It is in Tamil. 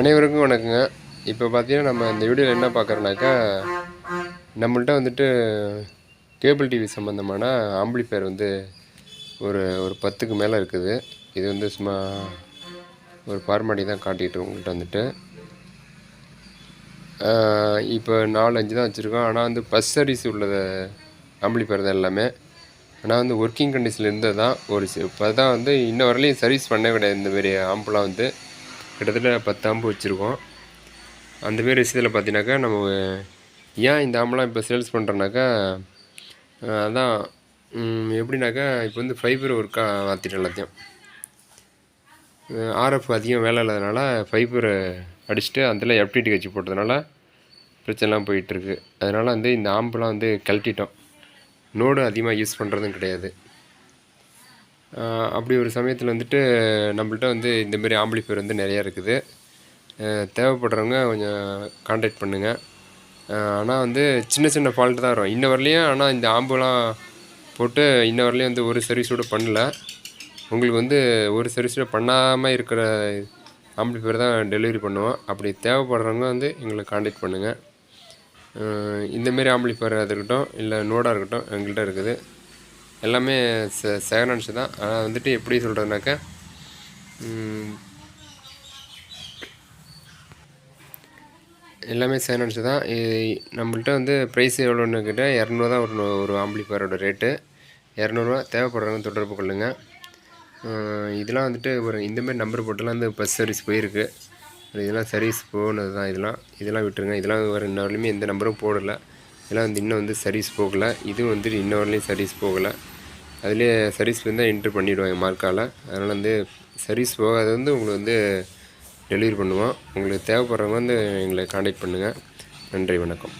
அனைவருக்கும் வணக்கங்க. இப்போ பார்த்தீங்கன்னா நம்ம இந்த வீடியோவில் என்ன பார்க்குறோன்னாக்கா நம்மள்ட்ட வந்துட்டு கேபிள் டிவி சம்மந்தமான ஆம்பிளிஃபயர் வந்து ஒரு ஒரு பத்துக்கு மேலே இருக்குது. இது வந்து சும்மா ஒரு ஃபார்மாலிட்டி தான் காட்டிகிட்டு உங்கள்கிட்ட வந்துட்டு. இப்போ நாலு அஞ்சு தான் வச்சுருக்கோம். ஆனால் வந்து பஸ் சர்வீஸ் உள்ளதை ஆம்பிளிஃபயர் தான் எல்லாமே. ஆனால் வந்து ஒர்க்கிங் கண்டிஷனில் இருந்தது தான் ஒரு இப்போ தான் வந்து இன்ன வரலையும் சர்வீஸ் பண்ண கிடையாது. இந்த மாரி ஆம்புலாம் வந்து கிட்டத்தட்ட பத்து ஆம்பு வச்சுருக்கோம் அந்தமாரி விஷயத்தில் பார்த்தீங்கன்னாக்கா நம்ம ஏன் இந்த ஆம்பெலாம் இப்போ சேல்ஸ் பண்ணுறோன்னாக்கா அதான் எப்படின்னாக்கா இப்போ வந்து ஃபைபர் ஒர்க்காக மாற்றிட்டோம் எல்லாத்தையும். ஆர்எஃப் அதிகம் வேலை இல்லாதனால ஃபைபரை அடிச்சுட்டு அதில் எஃப்டிடி வச்சு போட்டதுனால பிரச்சனைலாம் போயிட்டுருக்கு அதனால் வந்து இந்த ஆம்பெலாம் வந்து கழட்டிட்டோம். நோடு அதிகமாக யூஸ் பண்ணுறதும் கிடையாது. அப்படி ஒரு சமயத்தில் வந்துட்டு நம்மள்ட்ட வந்து இந்தமாரி ஆம்பிளிஃபயர் வந்து நிறையா இருக்குது. தேவைப்படுறவங்க கொஞ்சம் காண்டாக்ட் பண்ணுங்கள் ஆனால் வந்து சின்ன சின்ன ஃபால்ட்டு தான் வரும். இன்ன வரலையும் ஆனால் இந்த ஆம்புலாம் போட்டு இன்ன வரலையும் வந்து ஒரு சர்வீஸ் கூட பண்ணல. உங்களுக்கு வந்து ஒரு சர்வீஸோட பண்ணாமல் இருக்கிற ஆம்பிளிஃபயர் தான் டெலிவரி பண்ணுவோம். அப்படி தேவைப்படுறவங்க வந்து எங்களை காண்டாக்ட் பண்ணுங்கள் இந்தமாரி இந்தமாரி ஆம்பிளிஃபையராக இருக்கட்டும் இல்லை நோடாக இருக்கட்டும் எங்கள்கிட்ட இருக்குது. எல்லாமே செ செகண்ட் தான். ஆனால் வந்துட்டு எப்படி சொல்கிறதுனாக்கா எல்லாமே செகண்ட் தான். நம்மள்கிட்ட நம்மள்ட்ட வந்து ப்ரைஸ் எவ்வளோன்னு கேட்டால் இரநூறுவா தான் ஒரு ஒரு ஆம்பிளிஃபயரோட ரேட்டு இரநூறுவா தேவைப்படுறவங்க தொடர்பு கொள்ளுங்கள் இதெல்லாம் வந்துட்டு ஒரு இந்தமாரி நம்பர் போட்டுலாம் வந்து பஸ் சர்வீஸ் போயிருக்கு. இதெல்லாம் சர்வீஸ் போனது தான் இதெல்லாம். இதெல்லாம் விட்டுருங்க. இதெல்லாம் ஒரு இன்ன எந்த நம்பரும் போடலை. இதெல்லாம் வந்து இன்னும் வந்து சர்வீஸ் போகலை. இதுவும் வந்துட்டு இன்ன வரலையும் சர்வீஸ் போகலை. அதுலேயே சர்வீஸ் வந்து என்ட்ரு பண்ணிவிடுவாங்க மார்க்கால். அதனால் வந்து சர்வீஸ் போகாத வந்து உங்களுக்கு வந்து டெலிவரி பண்ணுவோம். உங்களுக்கு தேவைப்படுறவங்க வந்து எங்களை காண்டாக்ட் பண்ணுங்கள் நன்றி வணக்கம்.